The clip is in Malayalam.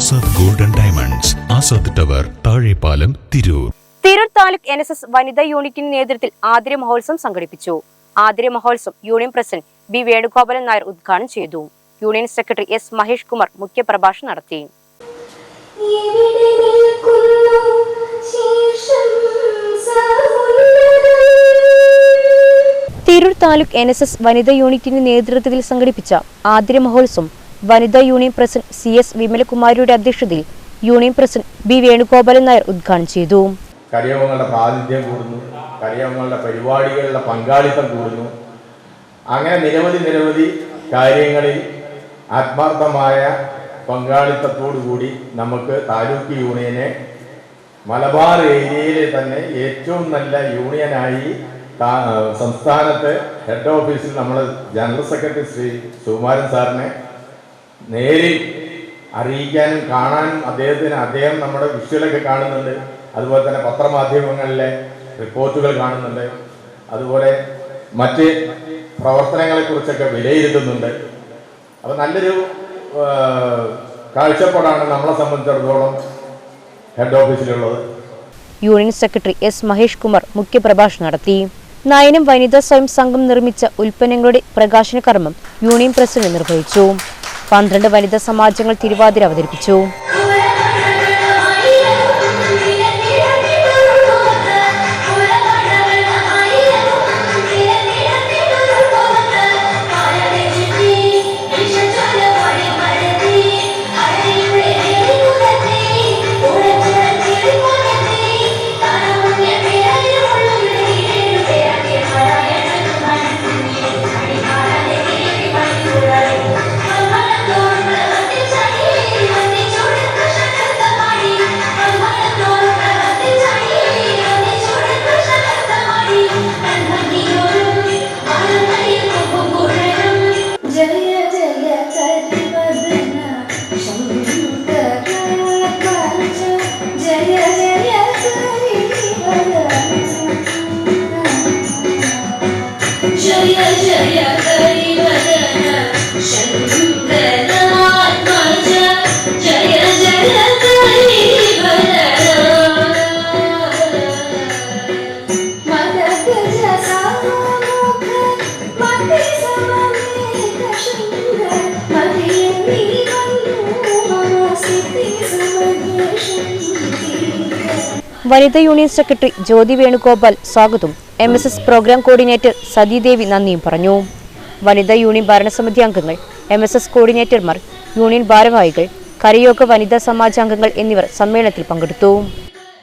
Azad golden diamonds Azad tower Thazhepalam Tirur Tirur taluk N S S വനിതാ യൂണിറ്റിന്റെ നേതൃത്വത്തിൽ ആതിര മഹോത്സവം സംഘടിപ്പിച്ചു. ആതിര മഹോത്സവം union president B Venugopalan Nair ഉദ്ഘാടനം ചെയ്തു. Union secretary S Mahesh Kumar മുഖ്യപ്രഭാഷണം നടത്തി. Tirur taluk N S S വനിതാ യൂണിറ്റിന്റെ നേതൃത്വത്തിൽ സംഘടിപ്പിച്ച ആതിര മഹോത്സവം വനിതാ യൂണിയൻ പ്രസിഡന്റ് സി എസ് വിമലകുമാരിയുടെ അധ്യക്ഷതയിൽ union president B Venugopalan Nair ഉദ്ഘാടനം ചെയ്തു. കരയോഗങ്ങളുടെ പ്രാതിനിധ്യം കൂടുന്നു. കരയോഗങ്ങളുടെ പരിപാടികളുടെ പങ്കാളിത്തം കൂടുന്നു. അങ്ങനെ നിരവധി നിരവധി കാര്യങ്ങളിൽ ആത്മാർത്ഥമായ പങ്കാളിത്തത്തോടുകൂടി നമുക്ക് താലൂക്ക് യൂണിയനെ മലബാർ ഏരിയയിലെ തന്നെ ഏറ്റവും നല്ല യൂണിയനായി സംസ്ഥാനത്ത് ഹെഡ് ഓഫീസിൽ നമ്മൾ ജനറൽ സെക്രട്ടറി ശ്രീ സുകുമാരൻ സാറിനെ നേരിൽ അറിയിക്കാനും കാണാനും അദ്ദേഹത്തിന് അദ്ദേഹം നമ്മുടെ വിഷ്വലൊക്കെ കാണുന്നുണ്ട്. അതുപോലെ തന്നെ പത്രമാധ്യമങ്ങളിലെ റിപ്പോർട്ടുകൾ കാണുന്നുണ്ട്. അതുപോലെ മറ്റ് പ്രവർത്തനങ്ങളെക്കുറിച്ചൊക്കെ വിലയിരുത്തുന്നുണ്ട്. അപ്പം നല്ലൊരു കാഴ്ചപ്പാടാണ് നമ്മളെ സംബന്ധിച്ചിടത്തോളം head ഓഫീസിലുള്ളത് union secretary S Mahesh Kumar മുഖ്യപ്രഭാഷണം നടത്തി. നയനം വനിതാ സ്വയം സംഘം നിർമ്മിച്ച ഉൽപ്പന്നങ്ങളുടെ പ്രകാശന കർമ്മം യൂണിയൻ പ്രസിഡന്റ് നിർവഹിച്ചു. പന്ത്രണ്ട് വനിതാ സമാജങ്ങൾ തിരുവാതിര അവതരിപ്പിച്ചു. വനിതാ യൂണിയൻ സെക്രട്ടറി ജ്യോതി വേണുഗോപാൽ സ്വാഗതവും M S S programme coordinator Sathidevi നന്ദിയും പറഞ്ഞു. വനിതാ യൂണിയൻ ഭരണസമിതി അംഗങ്ങൾ എം എസ് എസ് കോർഡിനേറ്റർമാർ യൂണിയൻ ഭാരവാഹികൾ കരയോഗ വനിതാ സമാജാംഗങ്ങൾ എന്നിവർ സമ്മേളനത്തിൽ പങ്കെടുത്തു.